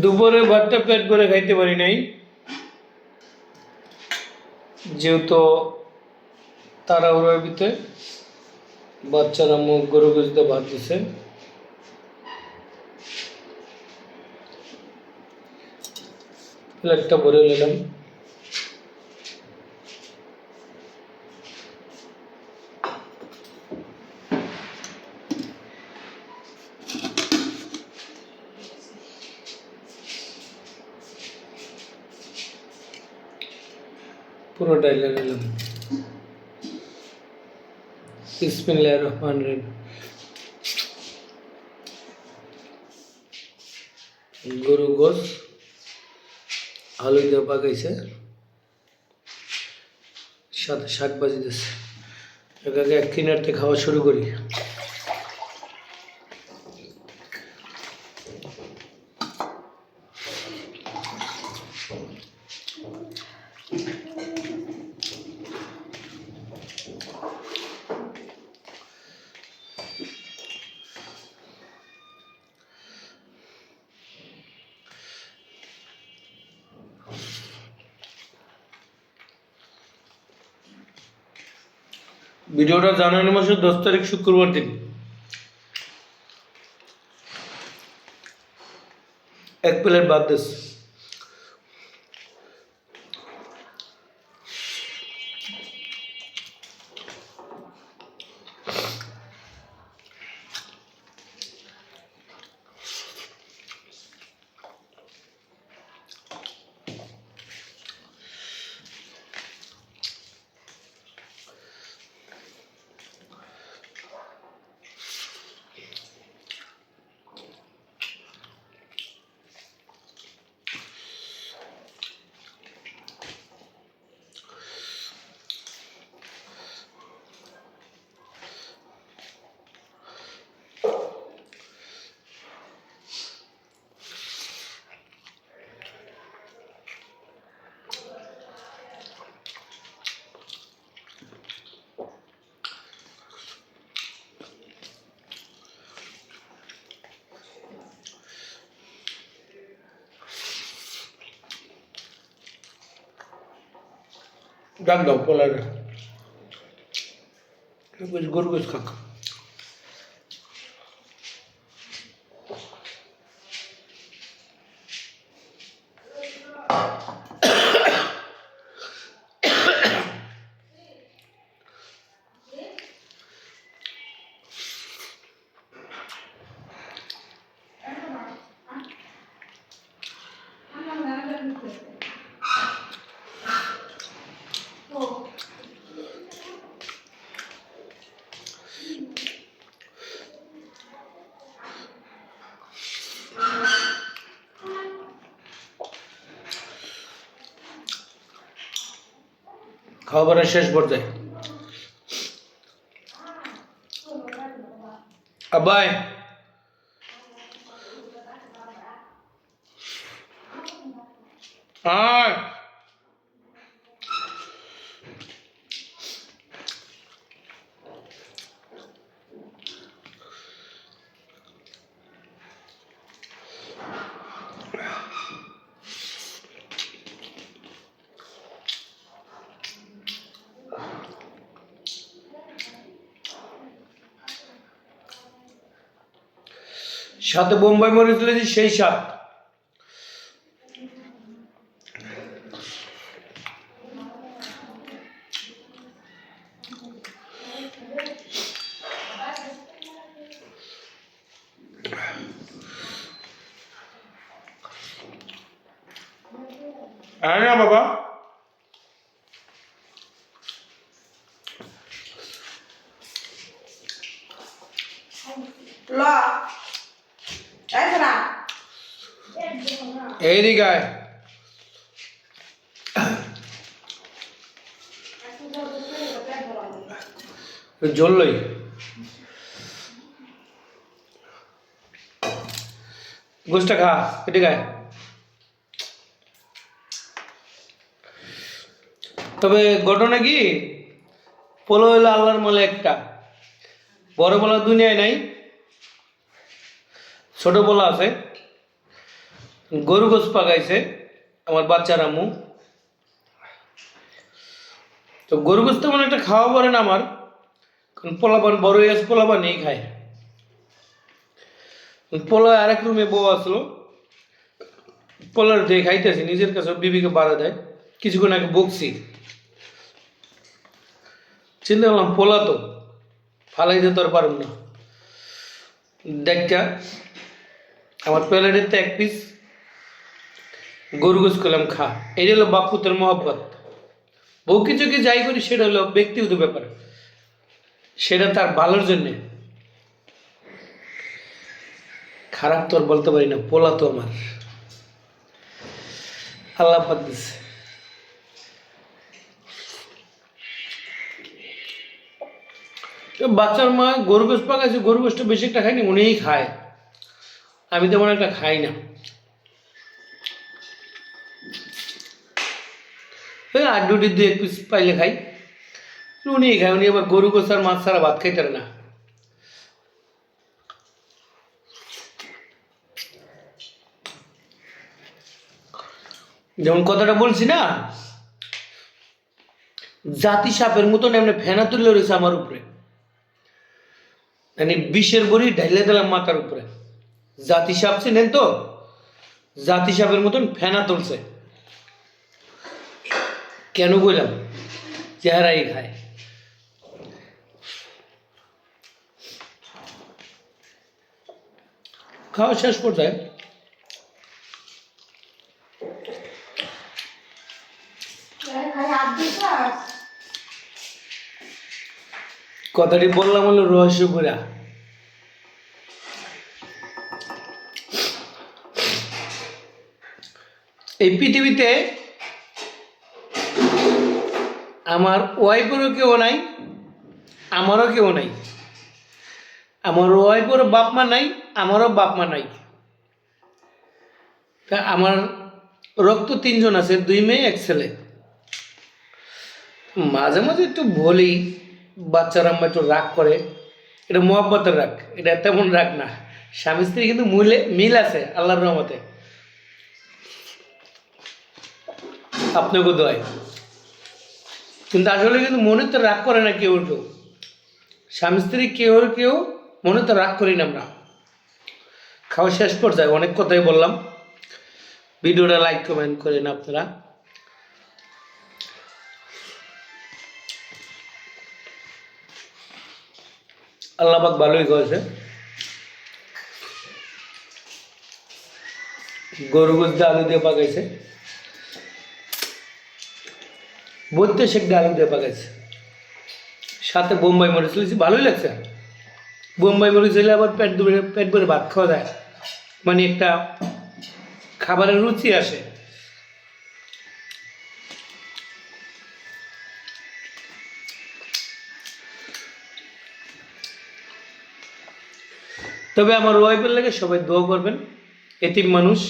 দুপুরে ভাতটা পেট করে খাইতে পারি নাই। যেহেতু ওর ভিতরে বাচ্চারা মুখ গরু গুজতে ভাত দিছে। প্লেটটা ভরে নিলাম। পুরোটাই নিলাম। রহিম গরু গোস, আলু দিয়ে পাকাইছে শাক দিচ্ছে এটাকে এক কিনারতে খাওয়া শুরু করি। ভিডিওটা জানুয়ারি মাসের দশ তারিখ শুক্রবার দিন। এক প্লেট বাদ দিস। ডাক দাও পোলারে গরু গোস খাক। খাবারের শেষ পর্যায়ে। আব্বাই। আয়। সাথে বোম্বাই মরিচ দিয়েছি সেই স্বাদ। আয় না বাবা। ল। এই শোনা এইদিকে আয় জল লই গোষ্ঠটা খা এদিকে আয় তবে ঘটনা কি? পোলো হলো আল্লাহর মলে একটা। বড় পোলা দুনিয়ায় নাই। ছোট পোলা আছে। গরু গোস পাকাইছে আমার বাচ্চার আম্মু। তো গরু গোস তেমন একটা খাওয়া পড়ে না আমার, কারণ পোলাপান বড় হয়ে গেছে পোলাপান এই খায়। পোলা আরেক রুমে বউ আসলো। পোলার দিয়ে খাইতেছে, নিজের কাছে বিবিকে বাড়া দেয়। কিছুক্ষণ আগে বকছি। চিন্তা করলাম পোলা তো ফালাই দিতে আর না। দেখা আমার প্লেটের তো এক পিস গরু গোস করলাম, খা। এটা হলো বাপুতের মহব্বত। বউ কিছু কি যাই করি, সেটা হলো ব্যক্তিগত ব্যাপার। সেটা তার ভালোর জন্যে। খারাপ তো আর বলতে পারি না, পোলা তো আমার। আল্লাহ পাক বাচ্চার মা গরু গোস পাকাইছে, গরু গোসটা বেশি একটা খায়নি, উনিই খায়। আমি তেমন একটা খাই না। ওই আড্ডুটি দুই এক পিস পাইলে খাই। উনি খায়, উনি আবার গরু গোস আর মাছ ছাড়া ভাত খাইতে না। যেমন কথাটা বলছি না, জাতি সাপের মতন এমনি ফেনা তুলে রয়েছে আমার উপরে। মানে বিষের বড়ি ঢাইলে দিলাম মাথার উপরে। জাতি সাপ চিনেন তো? জাতি সাপের মতন ফেনা তুলছে। কেন বললাম চেহারাই খায়। খাওয়া শেষ পর্যায়ে কথাটি বললাম হলো রহস্য পুরা পৃথিবীতে আমার ওয়াইফেরও কেউ নাই, আমারও কেউ নাই। আমার ওয়াইফেরও বাপ মা নাই, আমারও বাপ মা নাই। তা আমার রক্ত তিনজন আছে, দুই মেয়ে, এক ছেলে। মাঝে মাঝে একটু বলি, বাচ্চারা আমার একটু রাগ করে। এটা মোহাব্বতের রাগ, এটা তেমন রাগ না। স্বামী স্ত্রী কিন্তু মিলে মিল আছে, আল্লাহর রহমতে। আপনাকে দয় কিন্তু আসলে কিন্তু মনে তো রাগ করে না কেউ কেউ। স্বামী স্ত্রী কেউ কেউ মনে তো রাগ করি না আমরা। খাওয়া শেষ পর্যায়ে অনেক কথাই বললাম। ভিডিওটা লাইক কমেন্ট করেন আপনারা। আল্লাহবাক ভালোই করেছে। গরু দিয়ে আলু দিয়ে পাকাইছে। দিয়ে আলু দিয়ে পাকাইছে সাথে বোম্বাই মরিচ লিখছি ভালোই লাগছে। বোম্বাই মরিচ হলে আবার পেট ভরে পেট ভরে ভাত খাওয়া যায়। মানে একটা খাবারের রুচি আসে। তবে আমার ওয়াইফের লাগে সবাই দোয়া করবেন। এতিম মানুষ,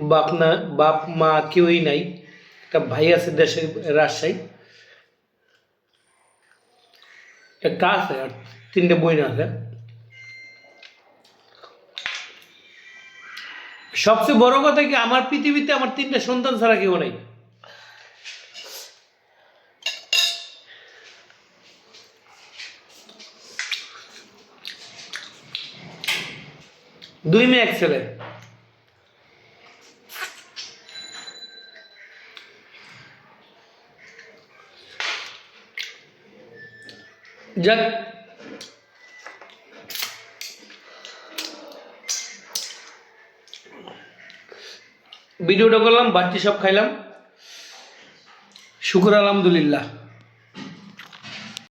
বাপ না, বাপ মা কেউই নাই। একটা ভাই আছে দেশে রাজশাহী। একটা আছে আর তিনটে বই আছে। সবচেয়ে বড় কথা কি, আমার পৃথিবীতে আমার তিনটে সন্তান ছাড়া কেউ নাই। দুই মেয়ে, এক ছেলে। যাক। ভিডিওটা করলাম বাড়তি সব খাইলাম। শুকুর আলহামদুলিল্লাহ।